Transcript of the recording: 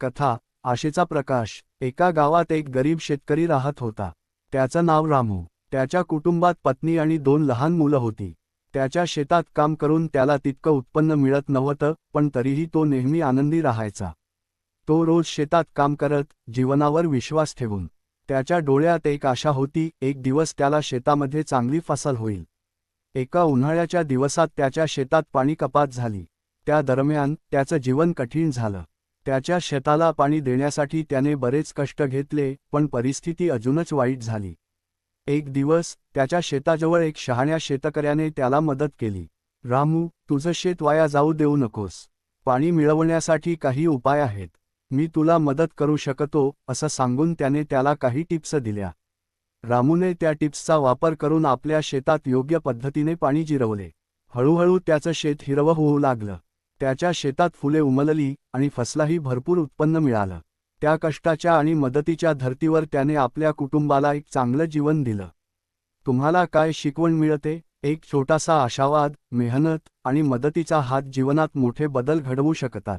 कथा आशेचा प्रकाश. एका गावात एक गरीब शेतकरी राहत होता. त्याचं नाव रामू. त्याच्या कुटुंबात पत्नी आणि दोन लहान मुलं होती. त्याच्या शेतात काम करून त्याला तितकं उत्पन्न मिळत नव्हतं पण तरीही तो नेहमी आनंदी राहायचा. तो रोज शेतात काम करत जीवनावर विश्वास ठेवून. त्याच्या डोळ्यात एक आशा होती एक दिवस त्याला शेतामध्ये चांगली फसल होईल. एका उन्हाळ्याच्या दिवसात त्याच्या शेतात पाणी कपात झाली. त्या दरम्यान त्याचं जीवन कठीण झालं. त्याच्या शेताला पाणी देण्यासाठी त्याने बरेच कष्ट घेतले पण परिस्थिती अजूनच वाईट झाली. एक दिवस त्याच्या शेताजवळ एक शहाण्या शेतकऱ्याने त्याला मदत केली. रामू तुझं शेत वाया जाऊ देऊ नकोस. पाणी मिळवण्यासाठी काही उपाय आहेत. मी तुला मदत करू शकतो असं सांगून त्याने त्याला काही टिप्स दिल्या. रामूने त्या टिप्सचा वापर करून आपल्या शेतात योग्य पद्धतीने पाणी जिरवले. हळूहळू त्याचं शेत हिरवं होऊ लागलं. त्याच्या शेतात फुले उमलली आणि फसलाही भरपूर उत्पन्न मिळालं. त्या कष्टाच्या आणि मदतीच्या धर्तीवर त्याने आपल्या कुटुंबाला एक चांगलं जीवन दिलं. तुम्हाला काय शिकवण मिळते? एक छोटासा आशावाद मेहनत आणि मदतीचा हात जीवनात मोठे बदल घडवू शकतात.